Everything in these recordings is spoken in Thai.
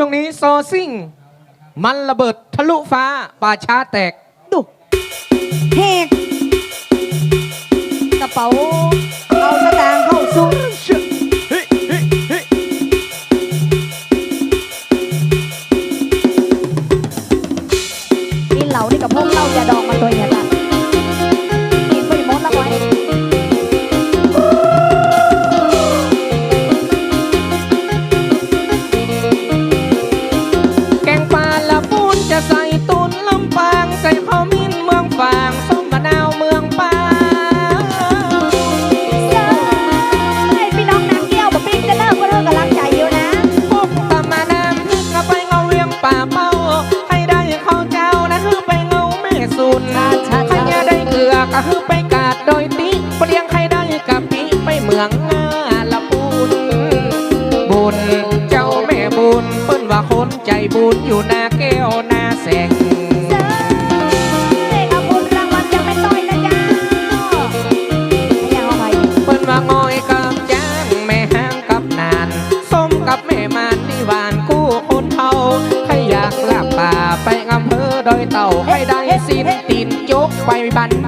ช่วงนี้ซอซิ่ง มันระเบิดทะลุฟ้าป่าช้าแตก ดุเฮกกระเป๋า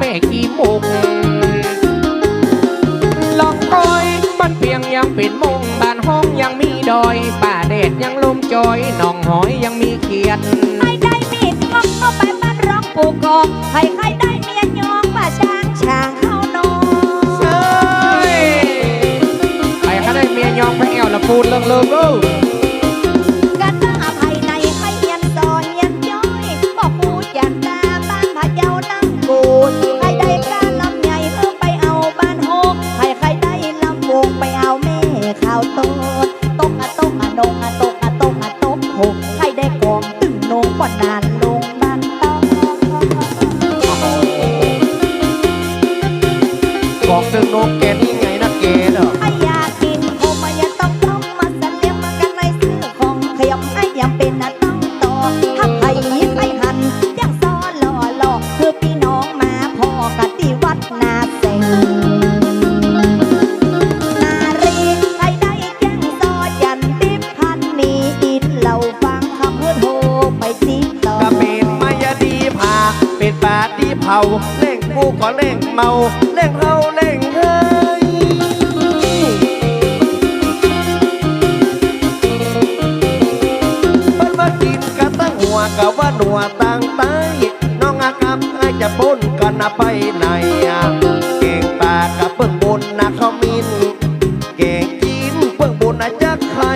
แม่กี่มุกลองคอยบ้านเพียงยังเป็นมุงบ้านห้องยังมีดอยป่าเดชยังลมจอยหนองหอยยังมีเขียดไอ้ได้มีดมองเข้าไปบ้านร้องปูกอกใครใครได้เมียยองป่าช้างช้างเข้านอนใอ้ใครเขาได้เมียยองพระแอวละพูดเลิกองเลิกเออ ก็เล่งเมาเล่งเฮาเล่งเฮ้ยเปิ้นว่ากินกะตั้งหัวกะว่าหนัวตั้งใต้น้องอากับไอจะปนกันไปไหนอะเก่งปากกะเปิ้งบนนะเขามินเก่งกินเปิ้งบนนะจักไข่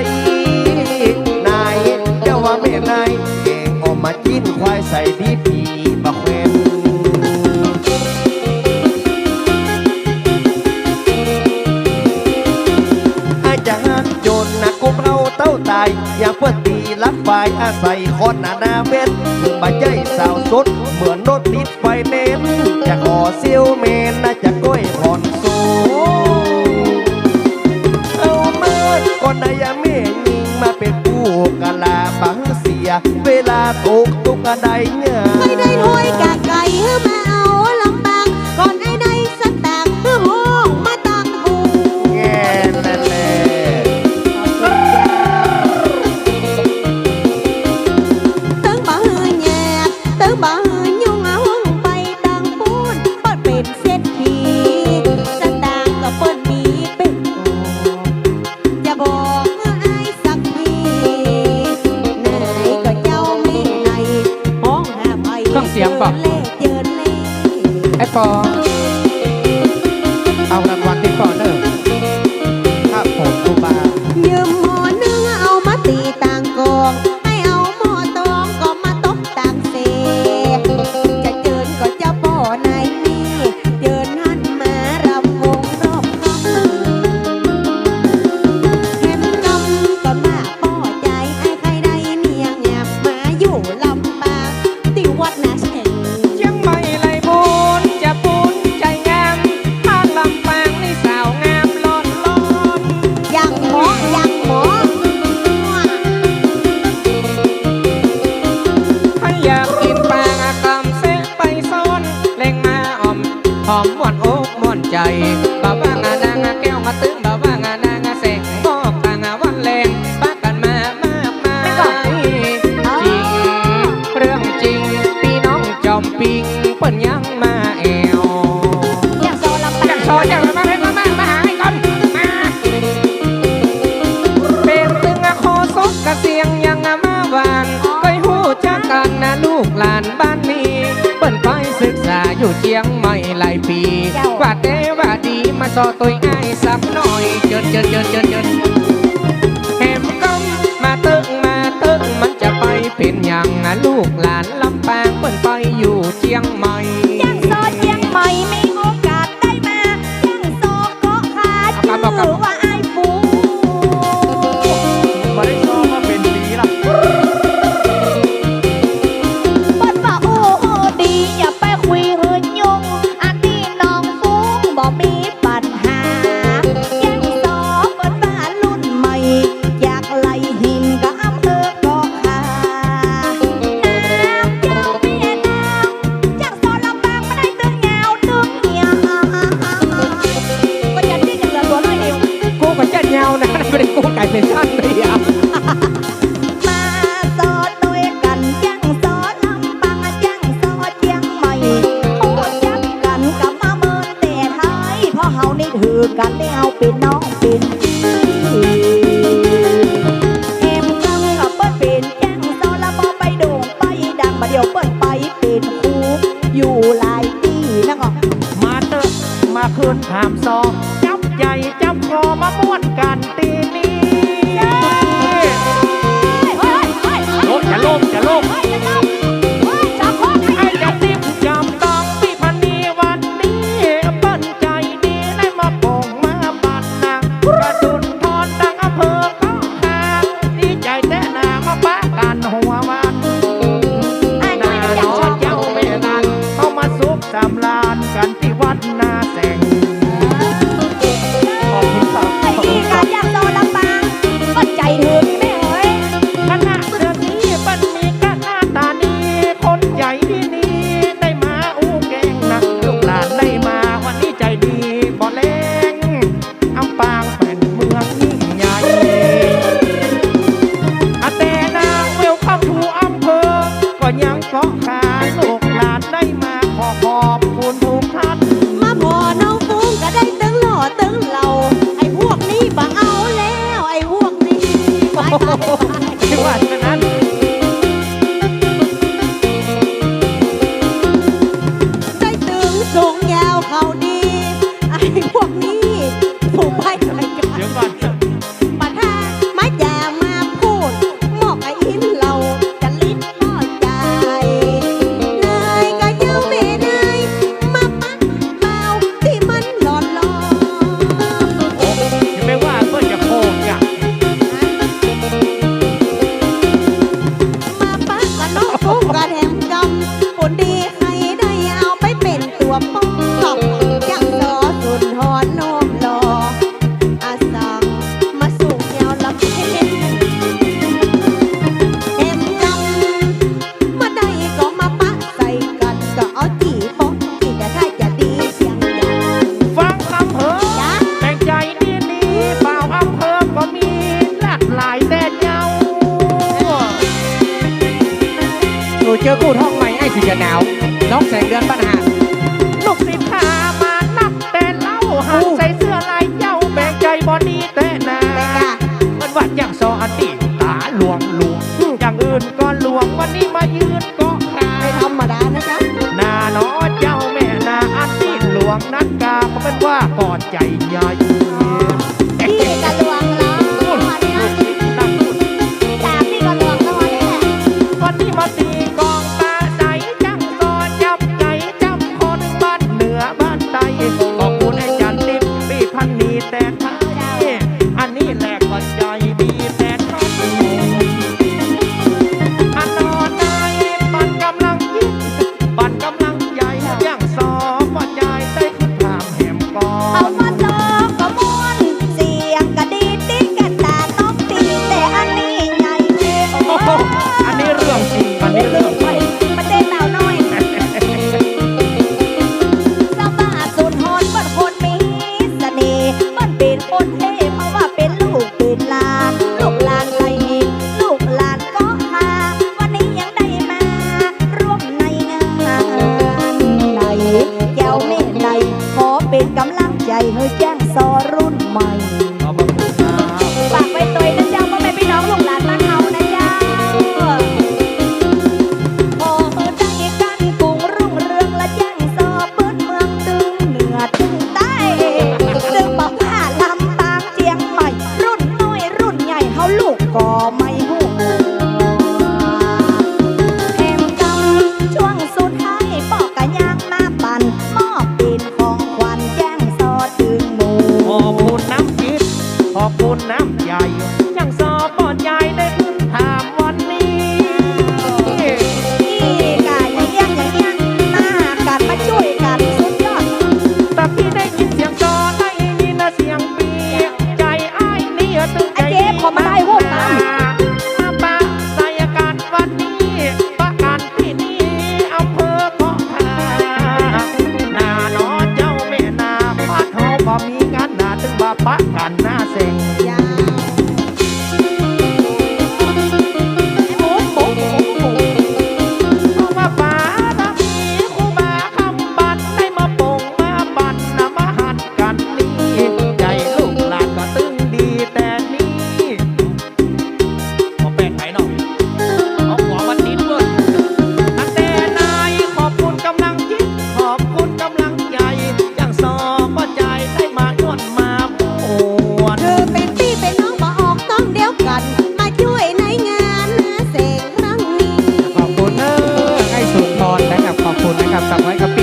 นายเจ้าว่าแม่นาเก่งออกมากินควายใส่ดีผีายอยากว่าตีลับฝ่ายอาศัยคอนหนาหน้าเม็ดถึงบาใจสาวสด เหมือนรถติดไฟเน้นจะขอเซียวเมนนะจะก้อยผ่อนสูเอาเมื่อก่อนนายเมงมาเป็นผู้กะลาบังเสีย เวลาตกตุกอะไดเงาไม่ได้รวยกะไก่มา ฟ้องเอาละู่เจียงใหม่หลายปี ว่าเต้ว่าดีมาซอตัวไอ้ายสักหน่อย เจินเจิเจิเจ làm sao สีเดือนหนาว น้องแสงเดือนบ้าหา pretend ปะกันหน้าเซ็ง สับไว้ครับ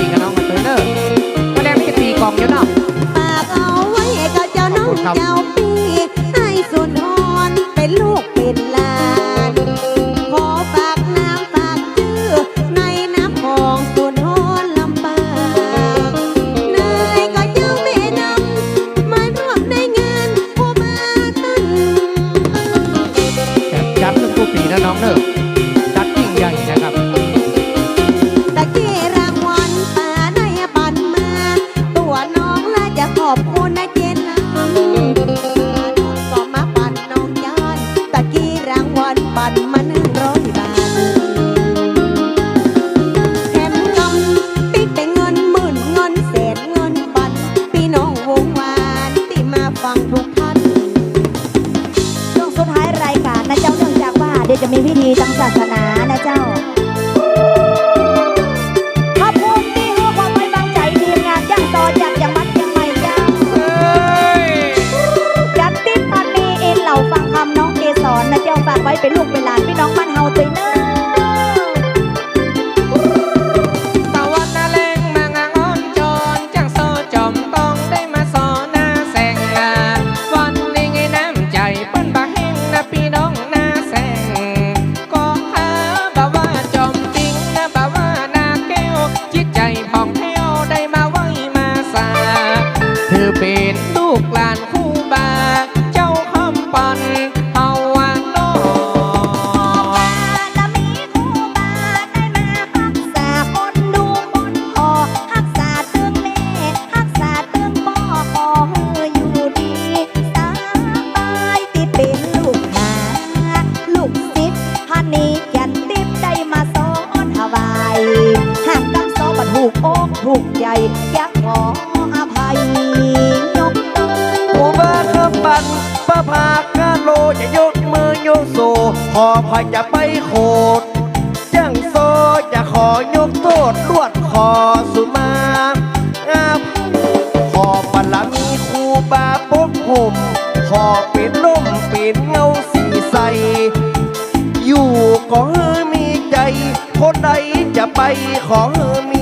หมขอบปิดล่มปิดเงาสีใส อยู่ก็มีใจ คนใดจะไปขอมี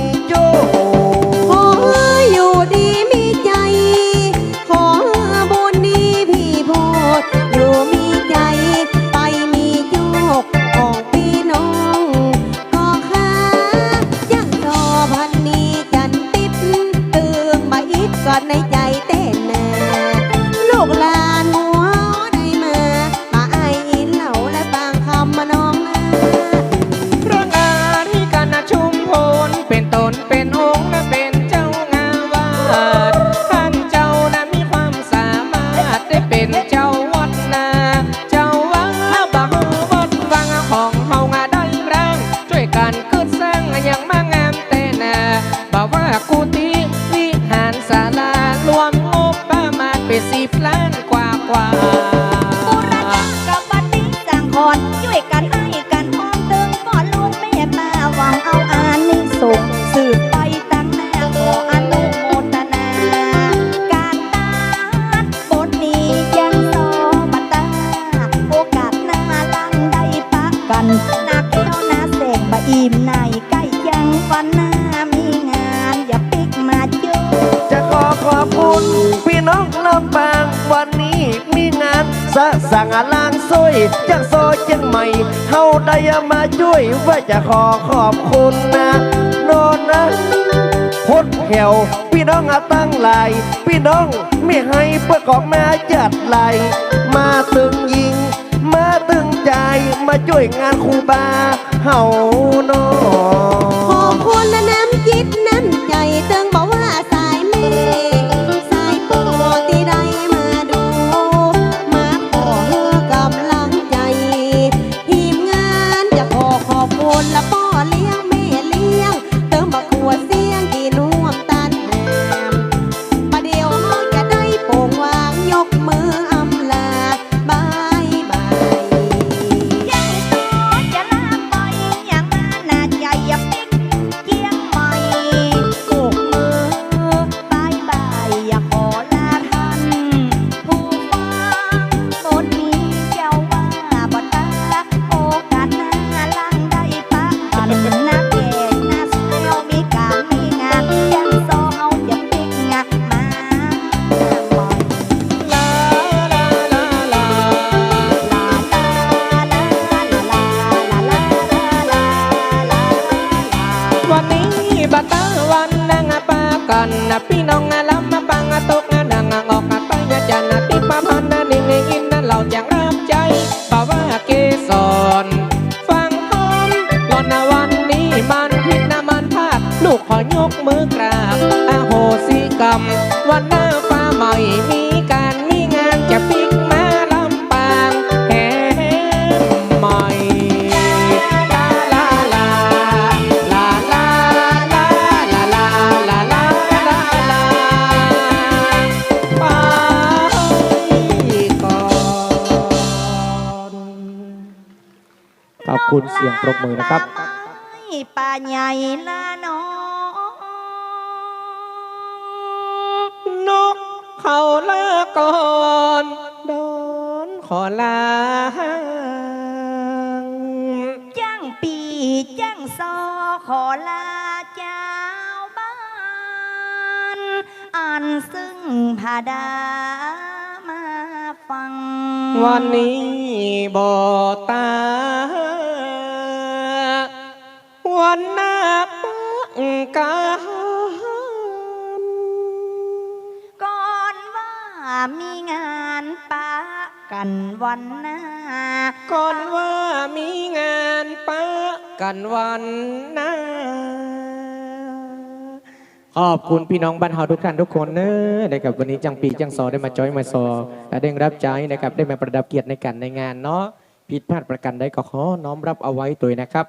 จะขอขอบคุณนะโนนนะพดเหวพี่น้องตั้งไหลพี่น้องไม่ให้เพื่อของมาจัดไหลมาตึงยิง มาตึงใจมาช่วยงานครูบาเฮาโนขอบคุณและน้ำจิตน้ำใจเต Karon na pinong alam mapangatok na nangangok at payajan na tipaman na ningingin na laut yang ramjay bawa keson ฟังคมหล่อนนะวันนี้มันผิดนะมันพลาดลูกขอยกมือ คุณเสียงปรบมือนะครับป่าใหญ่ละน้องนกเขาลาก่อนโดนขอลาจ้างปีจ้างซอขอลาเจ้าบ้านอ่านซึ่งพาดามาฟัง วันนี้บ่ตา นหน้าปังกาก่อนว่ามีงานปะกันวันหน้าก่อนว่ามีงานปะกันวันหน้าขอบคุณพี่น้องบ้านเฮาทุกท่านทุกคนเนอะนะครับวันนี้จังปีจังซอได้มาจอยมาซอและได้รับใจนะครับได้มาประดับเกียรติในการในงานเนาะผิดพลาดประกันใดก็ขอน้อมรับเอาไว้ตัวนะครับ